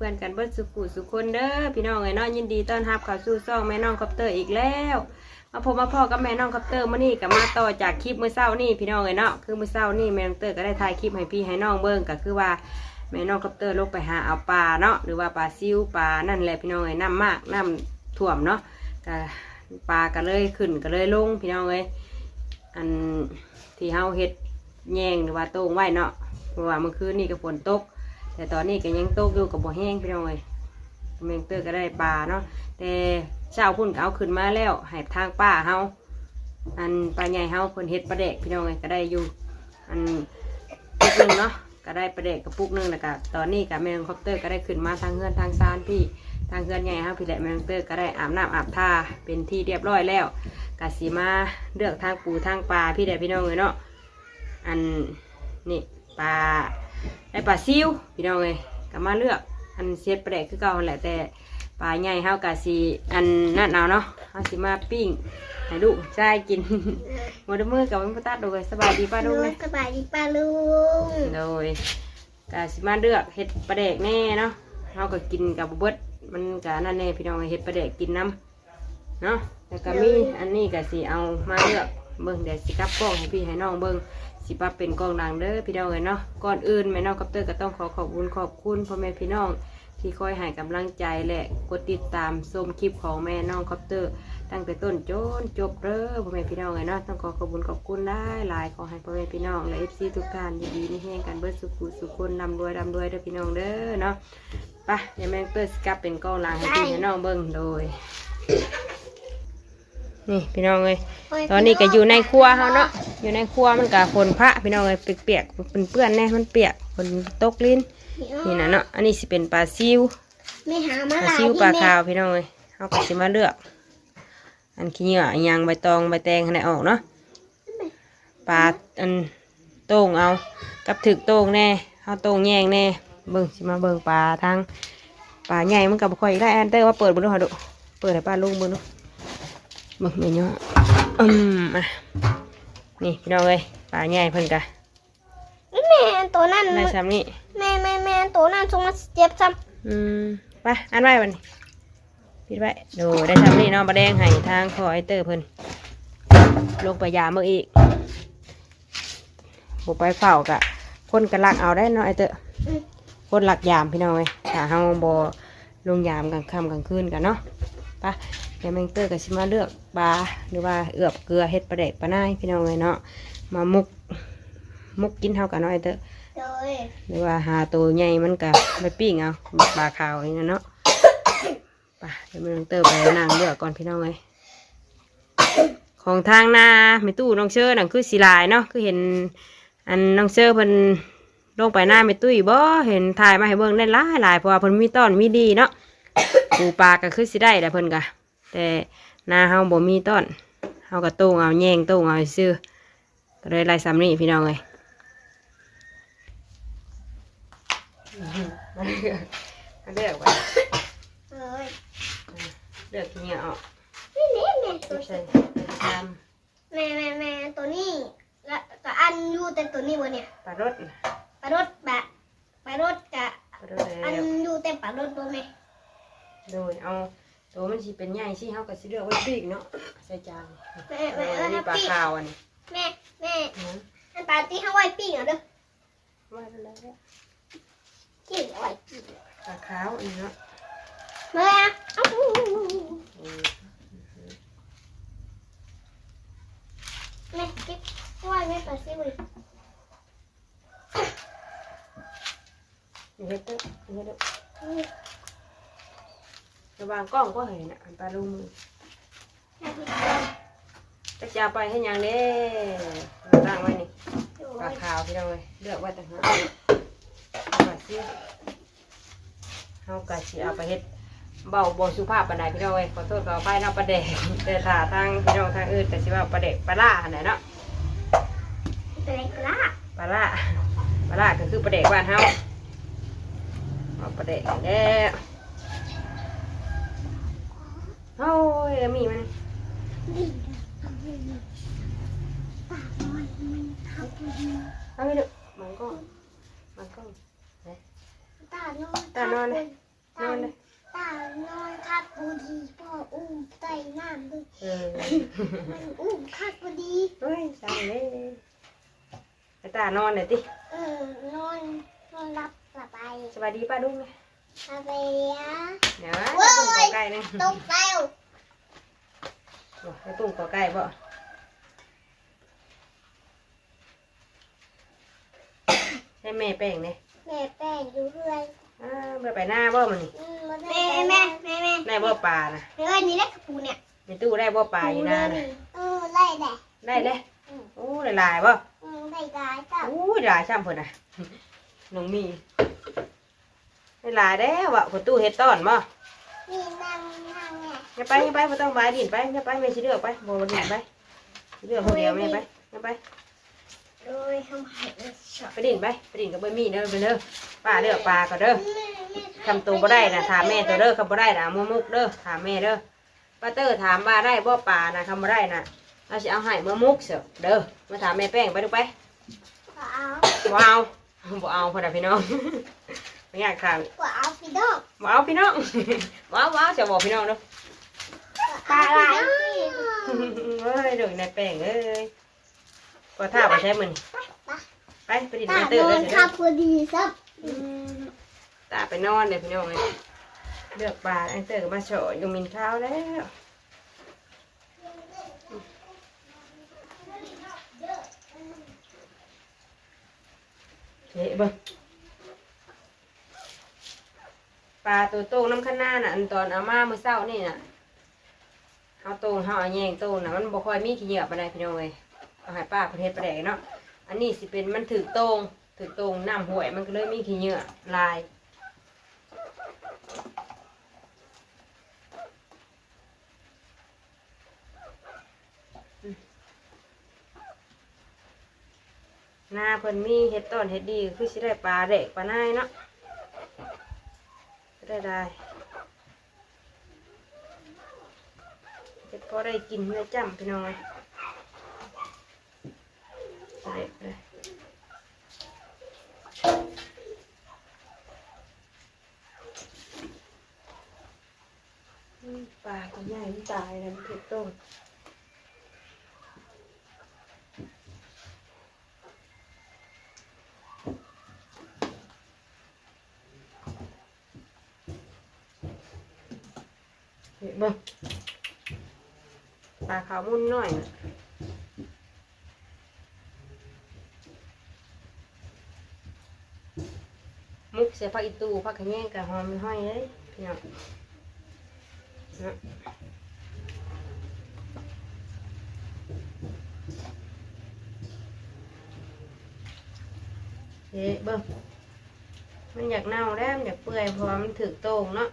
เพื่อนกันเบิดสุขุสุขคนเด้อพี่น้องเอ้ยน้องยินดีต้อนรับเข้าสู่ซ่องแม่น้องคอปเตอร์อีกแล้วมาพบมาพ่อกับแม่น้องคอปเตอร์มื่อนี้กับมาต่อจากคลิปมื้อเช้านี่พี่น้องเอ้ยเนาะคือมื้อเช้านี่แม่น้องเตอร์ก็ได้ถ่ายคลิปให้พี่ให้น้องเบิ่งก็คือว่าแม่น้องคอปเตอร์ลงไปหาเอาปลาเนาะหรือว่าปลาซิวปลานั่นแหละพี่น้องเอ้ยน้ำมากน้ำท่วมเนาะก็ปลาก็เลยขึ้นก็เลยลงพี่น้องเอ้ยอันที่เฮาเฮ็ดแยงหรือว่าโต้งไว้เนาะเพราะว่าเมื่อคืนนี่ก็ฝนตก แต่ตอนนี้ก็ยังตกอยู่กับบ่แห้งพี่น้องเอ้ยแมงเตอร์ก็ได้ปลาเนาะแต่เช้าพุ่นก็เอาขึ้นมาแล้วให้ทางป้าเฮาอันปลาใหญ่เฮาเพิ่นเฮ็ดปลาแดกพี่น้องเอ้ยก็ได้อยู่อันปุกหนึงเนาะก็ได้ปลาแดกกับปุกหนึงแล้วก็ตอนนี้กับแมงคอปเตอร์ก็ได้ขึ้นมาทางเฮือนทางซานพี่ทางเฮือนใหญ่เฮาพี่แหละแมงเตอร์ก็ได้อาบน้ำอาบท่าเป็นที่เรียบร้อยแล้วก็สิมาเลือกทางปูทางปลาพี่แหละพี่น้องเอ้ยเนาะอันนี่ปลา ได้ปลาซิวพี่น้องเลยก็มาเลือกอันเสียดแปลกคือเก่าหั่นแหละแต่ปลาใหญ่เฮากะสีอันนั่นเอาเนาะเฮาสิมาปิ้งให้ลูกชายกินหมดมือกับมันพตัดโดยสบายดีป้าลูกเลยสบายดีป้าลุงโดยกะสิมาเลือกเห็ดปลาแดกแน่เนาะเฮาก็กินกับเบิดมันกะนั่นแน่พี่น้องเห็ดปลาแดกกินน้ำเนาะแล้วก็มีอันนี้ก็สิเอามาเลือกเบิ่งเดี๋ยวสิกลับกล้องให้พี่ให้น้องเบิ่ง สิปรับเป็นกองดังเด้อพี่น้องเอ้ยเนาะก่อนอื่นแม่น้องกัปเตอร์ก็ต้องขอขอบคุณขอบคุณพ่อแม่พี่น้องที่คอยให้กำลังใจและกดติดตามชมคลิปของแม่น้องกัปเตอร์ ตั้งแต่ต้นจนจบเด้อพ่อแม่พี่น้องเอ้ยเนาะต้องขอขอบคุณขอบคุณได้หลายขอให้พ่อแม่พี่น้องและเอฟซีทุกท่านดีๆนี่แห้งกันเบิดสุขุสุขคนนำรวยนำรวยเด้อพี่น้องเด้อเนาะไปเดี๋ยวแม่งเตอร์สกับเป็นกองหลังให้พี่น้องเบิ่งโดย นี่พี่น้องเอ้ยตอนนี้ก็อยู่ในครัวเขาเนาะอยู่ในครัวมันก็ฝนพระพี่น้องเลยเปียกๆเป็นเปื้อนแน่มันเปียกฝนตกลิ้นนี่นะเนาะอันนี้สิเป็นปลาซิวไม่หาปมาลาหลายซิวที่ปลาแม่ขาวพี่น้องเลยเขาก็สิมาเลือก อันขี้เหงื่อยางใบตองใบแตงให้ออกเนาะปลาอันโต้งเอากับถึกโต้งแน่เอาโต้งแยงแน่เบิ่งสิมาเบิ่งปลาทางปลาใหญ่มันกับค่อยได้อันเตอร์ว่าเปิดเบุญดูหะดุเปิดให้ป้าลุงเบุญดูเบิ่งเมนูอืมอะนี่พี่น้องเลยปลาใหญ่เพิ่นกะแม่ตัวนั้นได้ซ้ำนี่แม่แม่แม่ตัวนั้นทรงมาเจ็บซ้อืมไปอันไว้บัดนี้ปิดไว้ดูได้ซ้ำนี่เนาะมาแดงให้ทางคอไอเตอร์เพิ่นลงไปยามเมื่ออีกบุไปเฝ้ากะคนกระลักเอาได้เนาะไอเตอร์ำอืมคนหลักยามพี่น้องเลยถ้าเฮาบ่ลงยามกลางค่ำกลางคืนกันเนาะ ไปเดี๋ยวแมงเตอร์ก็สิมาเลือกปลาหรือว่าเอือบเกลือเฮ็ดปลาแดกปลาหน้าพี่น้องเลยเนาะมามุกมุกกินเท่ากันนาะไอเตอร์หรือว่าหาตัวใหญ่มันก็ไปปิ้งเอาปลาขาวอย่างนั้นเนาะไปเดี๋ยวแมงเตอร์ไปนั่งเลือกก่อนพี่น้องเลยของทางนาไม่ตู้น้องเชื่อนั่นคือสีลายเนาะคือเห็น อันน้องเชื่อเพิ่นลงไปหน้าไม่ตุ้ยบ่เห็นถ่ายมาให้เบิ่งได้หลายหลายเพราะว่าเพิ่นมีต้อนมีดีเนาะ ปูปลาก็คือสิได้แต่เพิ่นกะแต่หน้าเฮาบ่มีต้อนเฮาก็ต้งเอาแยงต้งเอาซื้อก็เลยไล่ซ้ำนี่พี่น้องเอ้ยมาเลือกมาเลือกไว้โดยเลือกที่เหนียวออกนี่นี่แม่ตัวใส่ตามแม่แม่แม่ตัวนี้แล้วก็อันอยู่แต่ตัวนี้วะเนี่ยปลารสปลารถบะปลารถกะปลารสอันแล้วอยู่แต่ปลารถตัวแม่ โดยเอาตัวมันสิเป็นใหญ่สิเฮาก็สิเลือกไว้ปีกเนาะใส่จานแม่เอแม่อแล้วนี่ปลาพี่ขาวอันนี้แม่แม่อืมอันปลาที่เขาไว้ปิ้งเหรอเด้อว่าไปแล้วปิ้งเอาไว้ปิ้งปลาขาวอันนี้เนาะเมื่อเอ้าอืมแม่กิ๊บไว้แม่ปลาซิวเลยนี่เฮ็ดเด้อนี่เฮ็ดเด้อ ระวางกล้องก็เห็นอะอันปลาลูมือแม่พี่จะจะเอาไปให้หยังเด้ตั้งไว้นี่ดูปลาขาวพี่น้องเอ้ยเลือกไว้ต่างหากปลาซิวเฮากะสิเอาไปเฮ็ดเบาบ่สุภาพปานใดพี่น้องเอ้ยขอโทษขออภัยเนาะปลาแดกแต่ถ้าทางพี่น้องทางอื่นก็สิว่าปลาแดกปลาล่าอันไหนเนาะเป็นไรกล้าปลาล่าปลาล่าก็คือปลาแดกบ้านเฮาเอาปลาแดกแล้ว โอ้ยแล้วมีมันดีปากน้อยมันทับเลยเอาไปดูมันก็มันก็ตาน้อยตานอนเลยนอนเลยตานอนคักบูดีพ่ออุ้มใส่น้ำด้วยเออมันอุ้มคักบูดีเฮ้ยสั่งเลยไปตานอนหน่อยติเออนอนนอนรับหลับไปสวัสดีป้าดุ้งนะ หลับไปเลี้ยเดี๋ยวนะตุ้งกอไก่นึงตกแล้วให้ตุ้งกอไก่บ่ให้แม่แป้งเนี่ยแม่แป้งอยู่เรื่อยอ้าวเมื่อไปหน้าบ่มันนี่อืมแม่แม่แม่แม่ได้บ่ปลานะแม่ว่านี่แหละกระปูเนี่ยในตู้ได้บ่ปลาอยู่นานะเออไล่แหละได้เลยโอ้หลายๆบ่อืมได้ได้เจ้าโอ้ยหลายช่ำเพิ่นน่ะน้องมี ได้หลายแล้วอะคนตู้เฮ็ดต้อนบ่นี่นั่งนั่งเนี่ยอย่าไปอย่าไปบ่ต้องบายดินไปอย่าไปแม่สิเลือกไปบ่ดินไปสิเลือกคนเดียวแม่ไปอย่าไปโดยทำให้ช็อตไปดินไปไปดินกับใบมีเด้อไปเด้อป้าเลือกปลาก็เด้อทำตัวบ่ได้นะถามแม่ตัวเด้อคำบ่ได้นะมุมุกเด้อถามแม่เด้อป้าเตอร์ถามว่าได้บ่ปลานะคำบ่ได้นะเราสิเอาให้มุมุกเสียเด้อมาถามแม่แป้งไปดูไปก็เอาบ่เอาบ่เอาพ่อน่ะพี่น้อง ไม่อยากถามก็เอาพี่น้องบ่เอาพี่น้องบ่เอาบ่เอาจะบอกพี่น้องเด้อปลาไหลเอ้ยเดี๋ยวนายแป้งเอ้ยก็ท่าไปใช้มันไปไปดินตาไปเตอร์โดเลยนเด้ขัอบพอดีซับตาไปนอนเลยพี่น้องเลยเลือกปลาไอ้เตอร์ก็มาโฉดยมินข้าวแล้วเฮ้เบิ่ง ปลาตัวโตน้ำข้างหน้าน่ะอันตอนเอามาเมื่อเช้านี่น่ะเอาโตงเอาแยงโตงน่ะมันบ่ค่อยมีขี้เหยื่อปานใดพี่น้องเลยเอาให้ป้าประเทศประแดกเนาะอันนี้สิเป็นมันถือโตงถือโตงน้ำห่วยมันก็เลยมีขี้เหยื่อลายหน้าเพิ่นมีเห็ดต้นเห็ดดี คือสิได้ปลาเด็กปลานายเนาะ ได้ได้เด็กพอได้กินได้จ้ำพี่น้องเลยเด็ดเลยอืมปลาตัวใหญ่มันตายแล้วมันเห็ดต้น เห็นบ่ปลาขาวมุ่นหน่อยนะมุกเสียผักอีตูผักขยงกับหอมห้อยเลยพี่น้องเนาะเฮ้เบิ่งมันอยากเน่าแล้วมันอยากเปื่อยพราะว่ามันถึกโตงเนาะ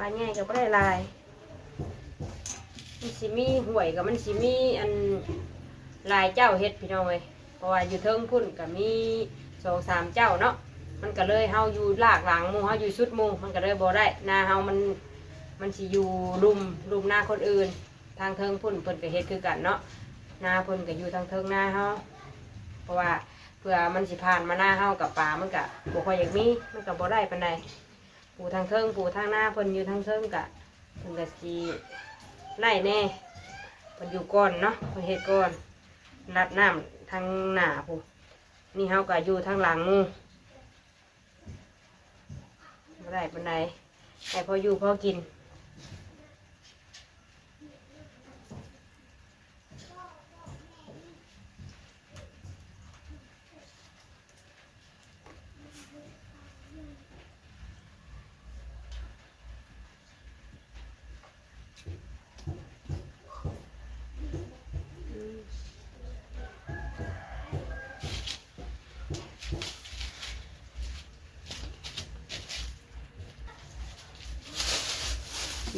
ลาใหญ่ก็บ่ได้ลาย มันสิมีห่วยกับมันสิมีอันลายเจ้าเฮ็ดพี่น้องเอ้ยเพราะว่าอยู่เทิงพุ่นก็มีสองสามเจ้าเนาะ มันก็เลยเฮาอยู่ลากหลังมูเฮาอยู่สุดมูมันก็เลยบ่ได้นาเฮามันมันสิอยู่รุมรุมหน้าคนอื่น ทางเทิงพุ่นเพิ่นก็เฮ็ดคือกันเนาะนาเพิ่นก็อยู่ทางเทิงหน้าเฮาเพราะว่าเพื่อมันสิผ่านมาหน้าเฮากับป่ามันก็บ่ค่อยอยากมีมันก็บ่ได้ปานใด ปูทางเทิงปูทางหน้าเพิ่นอยู่ทางเทิงกะเพิ่นกะสีไล่แน่เพิ่นอยู่ก่อนเนาะเพิ่นเฮ็ดก่อนรัดน้ำทางหน้าผูนี่เฮากะอยู่ทางหลังหมู่บ่ได้ปานใดแต่พออยู่พอกิน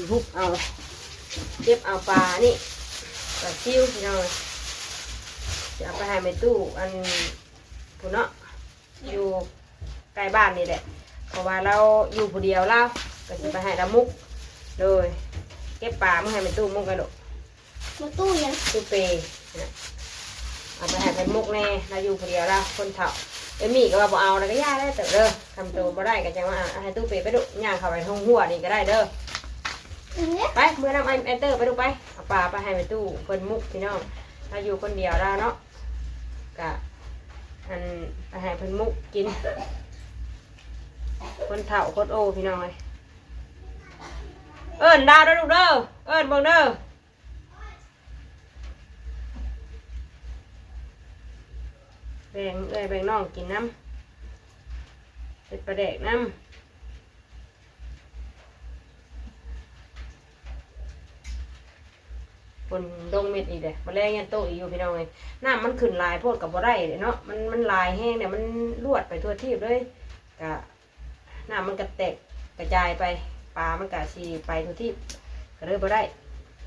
สิฮุบเอาเก็บเอาปลานี่ปลาซิวพี่น้องจะเอาไปให้แม่ตู้อันผู้เนาะอยู่ใกล้บ้านนี่แหละเพราะว่าเราอยู่ผู้เดียวเราก็สิไปให้ละมุกโดยเก็บปลามาให้แม่ตู้มุกกันดอกมาตู้ยังตู้เปย์นะเอาไปให้เป็นมุกแน่เราอยู่ผู้เดียวเราคนเฒ่าเอมี่ก็ว่าบ่เอาแล้วก็ย่าได้แต่เด้อทำตัวบ่ได้ก็จังว่าอะให้ตู้เปไปดุย่างเข้าไปห้องหัวนี่ก็ได้เด้ออันเนี้ย ไปเมื่อนำไอเอเตอร์ไปดูไปเอาปลาไปให้ไปตู้เพิ่นมุกพี่น้องถ้าอยู่คนเดียวแล้วเนาะกะอันไปให้เพิ่นมุกกิน คนเฒ่าคนโอพี่น้องเลยเอิ้นดาวเด้อลูกเด้อเอิ้นเบิ่งเด้อแบ่งเอ้ยแบ่งน้องกินน้ำเป็นประเดกน้ำ บนดงเม็ดอีกเด้มาแรงยันโตอีกอยู่พี่น้องเลยน้ำมันขึ้นลายโพดกับบ่ได้เด้เนาะมันมันลายแห้งเนี่ยมันลวดไปทั่วที่เลยกะน้ำมันกระแตกกระจายไปปลามันกะชีไปทั่วที่ก็เลยบ่ได้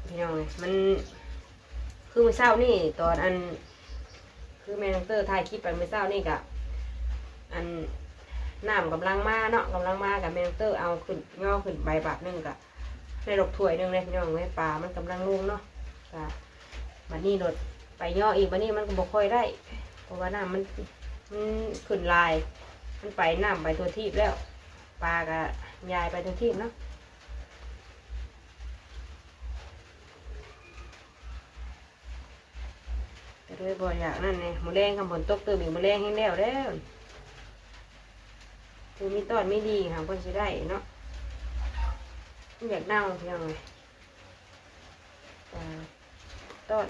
พี่น้องเลยมันคือเมื่อเช้านี่ตอนอัน คือแมนเตอร์ถ่ายคลิปไปเมื่อเช้านี่กะอันน้ำกำลังมาเนาะกำลังมากับแมนเตอร์เอาขึ้นย่อขึ้นใบบาทหนึงกะในดอกถ้วยหนึงเลยพี่น้องเลยปลามันกำลังลงเนาะ จ้ะบัดนี้รถไปย่ออีกบัดนี้มันก็บ่ค่อยได้ เพราะว่าน้ำมันมันขึ้นลาย มันไปน้ำไปตัวทีบแล้วปลาก็ยายไปตัวทีบเนาะก็ด้วยบ่อยากนั่นไงมะแรงคำผลตกเติมอีกมะแรงให้แล้วแล้วคือมีต้อนไม่ดีค่ะเพิ่นสิได้เนาะอยากเน่าเพียงเลย ต้น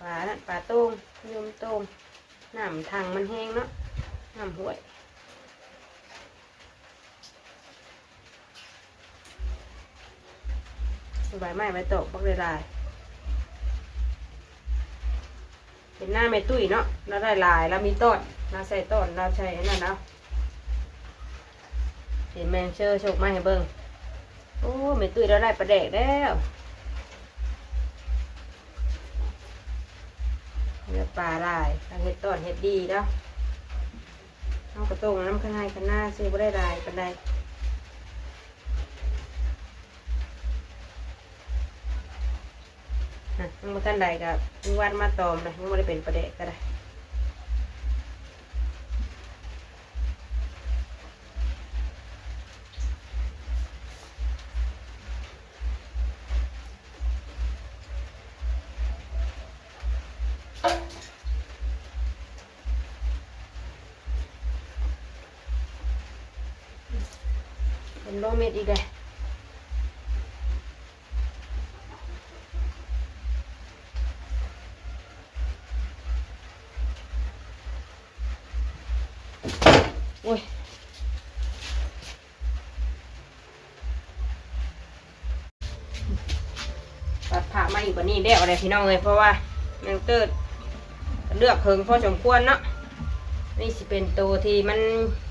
ปลาน่ะปลาต้งยมต้งน้ำทางมันแห้งเนาะน้ำห่วยใบไม้ใบตกบักเลยลายเป็นหน้าไม่ตุ้ยเนาะเราได้ลายเรามีต้นเราใส่ต้นเราใช้นนั่นเนาะเห็นแมงเชอร์โชคมาให้เบิ่งโอ้ไม่ตุ้ยเราได้ปลาแดกแล้ว เนื้อ ปลาลายทางเห็ดตอนเห็ดดีแล้วเอากระตงน้ำข้างในข้างหน้าซื้อบ่ได้ลายปันใดนะยังบ่ทันใดกับยังวัดมาตอมนะมันไม่ได้เป็นประเดะก็ได้ อีกเลยโอ้ยตัดผ่ามาอีกกว่านี้ได้อะไรพี่น้องเลยเพราะว่าแมงเติดเลือกเพิงพอสมควรเนาะนี่สิเป็นตัวที่มัน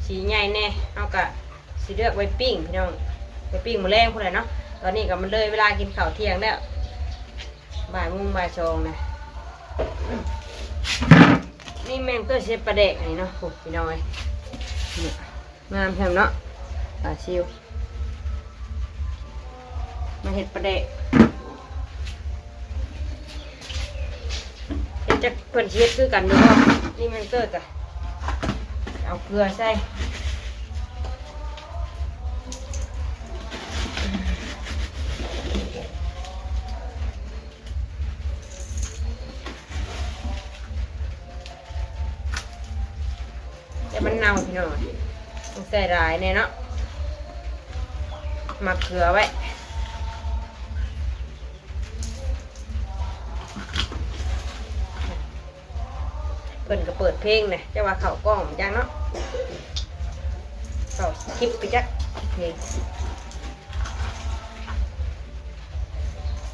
สีใหญ่แน่เอากะสิเลือกไว้ปิ้งพี่น้อง ไว้ปิ้งหมูแรงพวกไหนเนาะตอนนี้ก็มันเลยเวลากินข้าวเที่ยงแล้วบ่ายโมุงบ่ายชองนะนี่แมงเติร์เชฟปลาเด็กอันนี้เนาะโอ้พี่น้อยนี่งามแท้เนาะปลาชิวมาเห็ดปลาเด็กจะเพิ่นเฮ็ดคือกันอยู่บ่นี่แมันเกิดกะเอาเกลือใส่ ส่หลายแน่เนาะมักเกลือไว้เพิ่นก็เปิดเพลงเลยจะว่าเข่ากล้องจังเนาะเขาคลิปไปจักเพลง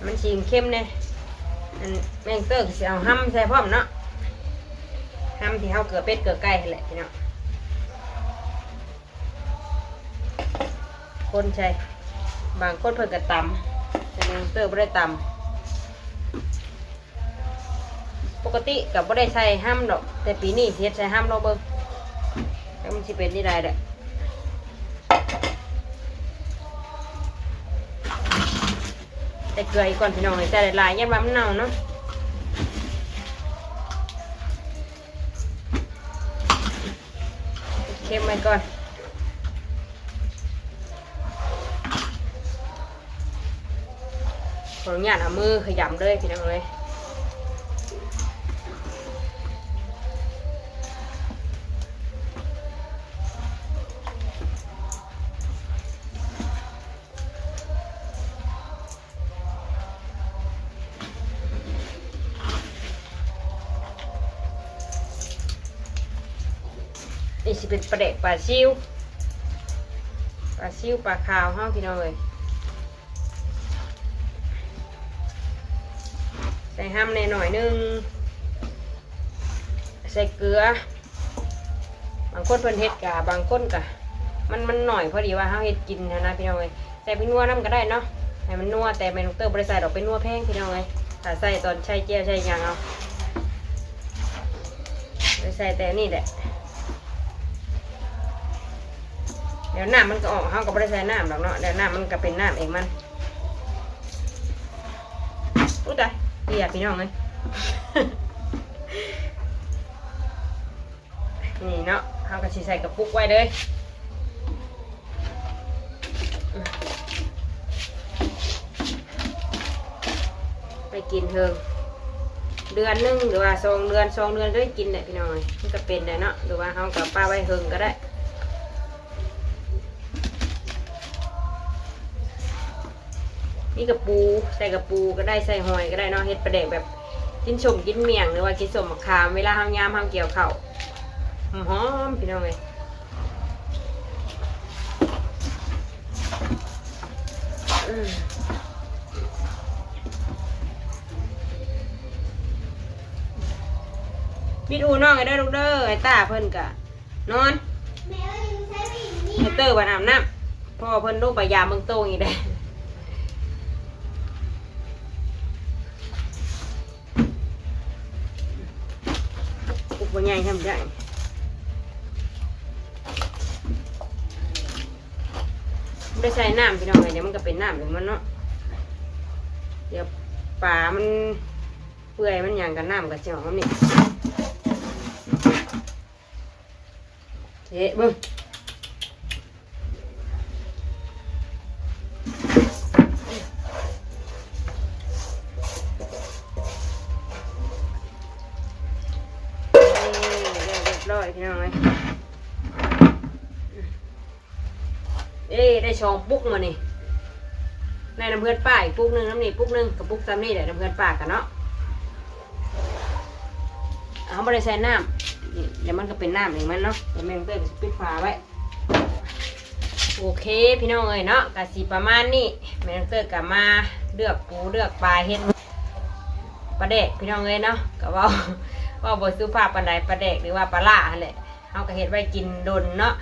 มันชิงเข้มเนี่ยอันแมงเตอร์ก็สิเอาห้ำใส่พร้อมเนาะห้ำที่เขาเกลือเป็ดเกลือไก่แหละพี่เนาะ คนใช่ บางคนเพิ่นก็ตำแต่แมงเตอร์ไม่ได้ตำปกติกับบ่ได้ใส่ห้ามดอก แต่ปีนี้เฮ็ดใส่ห้ามเราเบิ่งแล้วมันสิเป็นที่ใดเด้อแต่เกลืออีกก่อนพี่น้องเลยแต่หลายๆยันว่ามันเน่าเนาะเค็มไปก่อน ขออนุญาตเอามือขยำเลยพี่น้องเลยนี่สิเป็นปลาเด็กปลาซิวปลาซิวปลาขาวเฮาพี่น้องเลย ห้ำในหน่อยนึง ใส่เกลือ บางคนเพิ่นเฮ็ดกะบางคนกะ มันมันหน่อยพอดีว่าเฮาเฮ็ดกินนะนะพี่น้องเอ้ยใส่ไปนัวน้ำก็ได้เนาะให้มันนัวแต่แม่นเตอร์บ่ได้ใส่ดอกเป็นนัวแพงพี่น้องเอ้ยถ้าใส่ตอนใช้เจียวใช้ยังเอาไปใส่แต่นี่แหละเดี๋ยวน้ำมันก็ออกเฮาก็บ่ได้ใส่น้ำหรอกเนาะเดี๋ยวน้ำมันก็เป็นน้ำเองมันอุ้ยตาย เปียกพี่น้องเลยนี่เนาะเฮาก็สิใส่กระปุกไว้เลยไปกินเถิงเดือนนึงหรือว่าสองเดือนสองเดือนก็ได้กินแหละพี่น้องเอ้ยมันก็เป็นได้เนาะหรือว่าเฮากับป้าไว้เฮิงก็ได้ นี่กระปูใส่กระปูก็ได้ใส่หอยก็ได้เนาะเฮ็ดประเด็กแบบกินสมกินเมี่ยงหรือว่ากินสมมะขามเวลาห้ามยามห้ามเกี่ยวข้าวหอมๆพี่น้องเลยอืมปิดอูน้องไอ้เด้อลูกเด้อไอ้ตาเพิ่นกะนอนแม่ว่ายังใช้ไม่นี่ไอ้เตอร์วันอาบน้ำพ่อเพิ่นลูกไปยามเมืองโตงอีกได้ บนใหญ่ทำได้ไม่ใส่น้ำพี่น้องเดี๋ยวมันก็เป็นน้ำของมันเนาะเดี๋ยวปลามันเปื่อยมันยางกับน้ำกับเจียวมันนี่เฮ้เบิ้ง เอ้ได้ชองปุ๊กมานี่ในน้ำเพื่อนป้าอีกปุ๊กหนึงน้ำนี่ปุ๊กหนึงกับปุ๊กซ้ำนี่แหละน้ำเพื่อนป้ากันเนาะเอาไม่ได้ใส่น้ำเดี๋ยวมันก็เป็นน้ำเองมันเนาะเดี๋ยวแม่งเต้ยก็สิปิดฝาไว้โอเคพี่น้องเอ้ยเนาะกะสีประมาณนี้แม่งเต้ยกะมาเลือกปูเลือกปลาเฮ็ดปลาเด็กพี่น้องเอ้ยเนาะกะเว่าว่าบทสุภาพปานใดปลาเด็กหรือว่าปลาล่าหั่นแหละเฮาก็เฮ็ดไว้กินดนเนาะ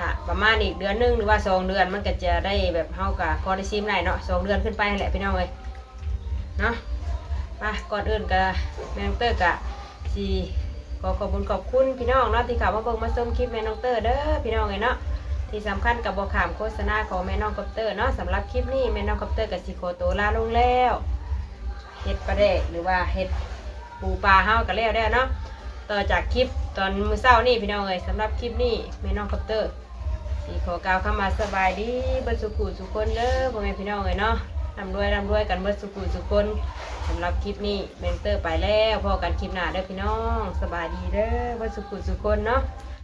ถ้าประมาณอีกเดือนหนึงหรือว่าสองเดือนมันก็จะได้แบบเฮากับคอได้ซิมได้เนาะสองเดือนขึ้นไปแหละพี่น้องเอ้ยเนาะไปก่อนอื่นก็แม่น้องเตอร์กะสีขอขอบคุณขอบคุณพี่น้องเนาะที่เขับมาเบิ่งมาชมคลิปแม่น้องเตอร์เด้อพี่น้องเอ้ยเนาะที่สำคัญกับบอขามโฆษณาของแม่น้องคอปเตอร์เนาะสำหรับคลิปนี้แม่น้องคอปเตอร์กับสิโคโตวลาลงแล้วเฮ็ดปลาแดกหรือว่าเฮ็ดปูปลาเฮากันแล้วได้เนาะต่อจากคลิปตอนมือเช้านี่พี่น้องเอ้ยสำหรับคลิปนี้แม่น้องคอปเตอร์ สีขอกล่าวเข้ามาสบายดีเบิดสุขุสุคนเด้อพ่อแม่พี่น้องเลยเนาะร่ำรวยร่ำรวยกันเบิดสุขุสุคนสำหรับคลิปนี้เมนเตอร์ไปแล้วพอกันคลิปหน้าเด้อพี่น้อง สบายดีเด้อเบิดสุขุสุคนเนาะ